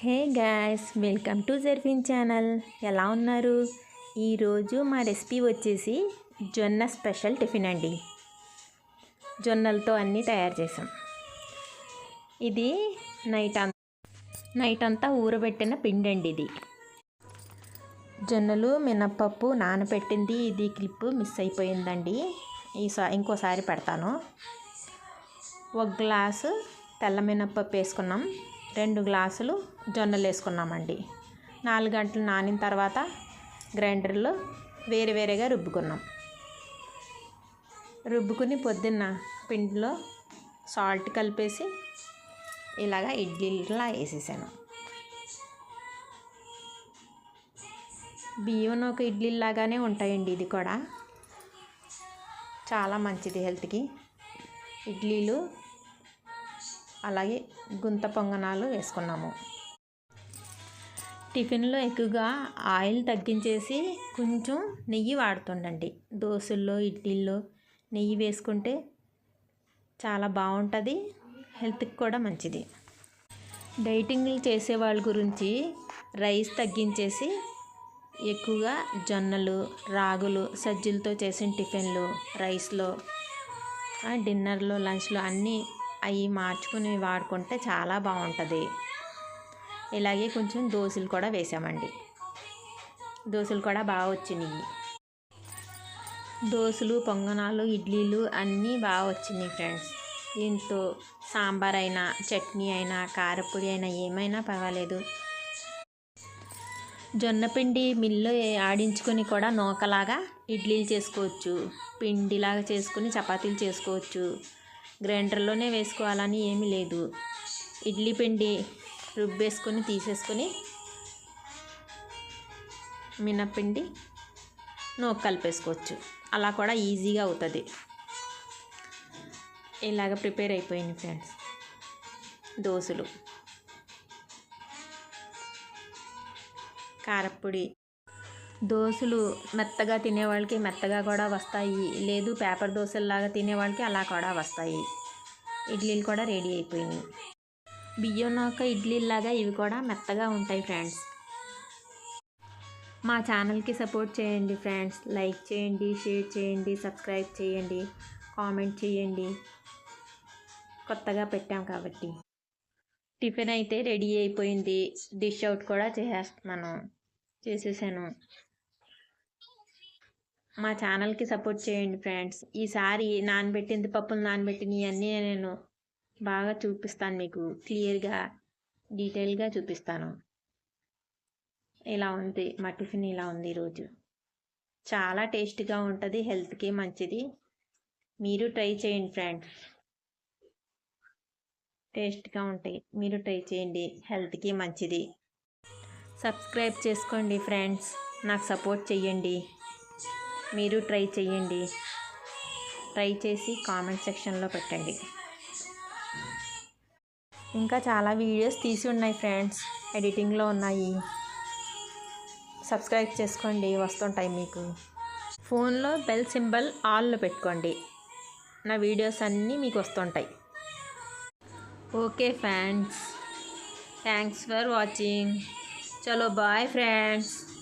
Hey guys welcome to జెర్ఫిన్ channel. ఎలా ఉన్నారు? ఈరోజు మా రెసిపీ వచ్చేసి జొన్న స్పెషల్ టిఫిన్ అండి. జొన్నలతో అన్నీ తయారు చేసాం. ఇది నైట్ అంతా నైట్ అంతా ఊరబెట్టిన పిండి అండి ఇది. జొన్నలు మినప్పప్పు నానబెట్టింది ఇది క్లిప్ మిస్ అయిపోయిందండి. ఈసా ఇంకోసారి పెడతాను. ఒక గ్లాసు తెల్ల మినప్పప్పు వేసుకున్నాం. రెండు గ్లాసులు జొన్నలు వేసుకున్నామండి. నాలుగు గంటలు నానిన తర్వాత గ్రైండర్లో వేరే వేరేగా రుబ్బుకున్నాం. రుబ్బుకుని పొద్దున్న పిండిలో సాల్ట్ కలిపేసి ఇలాగా ఇడ్లీలా వేసేసాను. బియ్యం ఒక ఇడ్లీలాగానే ఉంటాయండి ఇది కూడా. చాలా మంచిది హెల్త్కి. ఇడ్లీలు అలాగే గుంత పొంగనాలు వేసుకున్నాము. టిఫిన్లో ఎక్కువగా ఆయిల్ తగ్గించేసి కొంచెం నెయ్యి వాడుతుండండి. దోశల్లో ఇడ్లీల్లో నెయ్యి వేసుకుంటే చాలా బాగుంటుంది హెల్త్కి కూడా మంచిది. డైటింగ్లు చేసే వాళ్ళ గురించి రైస్ తగ్గించేసి ఎక్కువగా జొన్నలు రాగులు సజ్జలతో చేసిన టిఫిన్లు రైస్లో డిన్నర్లో లంచ్లో అన్నీ అవి మార్చుకుని వాడుకుంటే చాలా బాగుంటుంది. ఇలాగే కొంచెం దోశలు కూడా వేసామండి. దోశలు కూడా బాగా వచ్చినాయి. దోశలు పొంగనాలు ఇడ్లీలు అన్నీ బాగా వచ్చినాయి ఫ్రెండ్స్. దీంతో సాంబార్ అయినా చట్నీ అయినా కారపొడి అయినా ఏమైనా పర్వాలేదు. జొన్నపిండి మిల్లు ఆడించుకొని కూడా నూకలాగా ఇడ్లీలు చేసుకోవచ్చు. పిండిలాగా చేసుకుని చపాతీలు చేసుకోవచ్చు. గ్రైండర్లోనే వేసుకోవాలని ఏమీ లేదు. ఇడ్లీ పిండి రుబ్బేసుకొని తీసేసుకొని మినప్పిండి నూక కలిపేసుకోవచ్చు. అలా కూడా ఈజీగా అవుతుంది. ఇలాగ ప్రిపేర్ అయిపోయింది ఫ్రెండ్స్. దోశలు. కారప్పొడి. దోశలు మెత్తగా తినేవాళ్ళకి మెత్తగా కూడా వస్తాయి. లేదు పేపర్ దోశల్లాగా తినేవాళ్ళకి అలా కూడా వస్తాయి. ఇడ్లీలు కూడా రెడీ అయిపోయినాయి. బియ్యం నౌక ఇడ్లీలాగా ఇవి కూడా మెత్తగా ఉంటాయి ఫ్రెండ్స్. మా ఛానల్కి సపోర్ట్ చేయండి ఫ్రెండ్స్. లైక్ చేయండి షేర్ చేయండి సబ్స్క్రైబ్ చేయండి కామెంట్ చేయండి. కొత్తగా పెట్టాం కాబట్టి. టిఫిన్ అయితే రెడీ అయిపోయింది. డిష్ అవుట్ కూడా చేసేస్తున్నాను చేసేసాను. మా ఛానల్కి సపోర్ట్ చేయండి ఫ్రెండ్స్. ఈసారి నానబెట్టింది పప్పులు నానబెట్టినవి అన్నీ నేను బాగా చూపిస్తాను మీకు. క్లియర్గా డీటెయిల్గా చూపిస్తాను. ఇలా ఉంది? మా టిఫిన్ ఇలా ఉంది ఈరోజు? చాలా టేస్ట్గా ఉంటుంది హెల్త్కి మంచిది. మీరు ట్రై చేయండి ఫ్రెండ్స్. టేస్ట్గా ఉంటాయి. మీరు ట్రై చేయండి హెల్త్కి మంచిది. సబ్స్క్రైబ్ చేసుకోండి ఫ్రెండ్స్. నాకు సపోర్ట్ చేయండి మీరు ట్రై చేయండి. ట్రై చేసి కామెంట్ సెక్షన్లో పెట్టండి. ఇంకా చాలా వీడియోస్ తీసి ఉన్నాయి ఫ్రెండ్స్. ఎడిటింగ్లో ఉన్నాయి. సబ్స్క్రైబ్ చేసుకోండి. వస్తుంటాయి మీకు. ఫోన్లో బెల్ సింబల్ ఆల్లో పెట్టుకోండి. నా వీడియోస్ అన్నీ మీకు వస్తుంటాయి. Okay friends. Thanks for watching. చలో బాయ్ ఫ్రెండ్స్.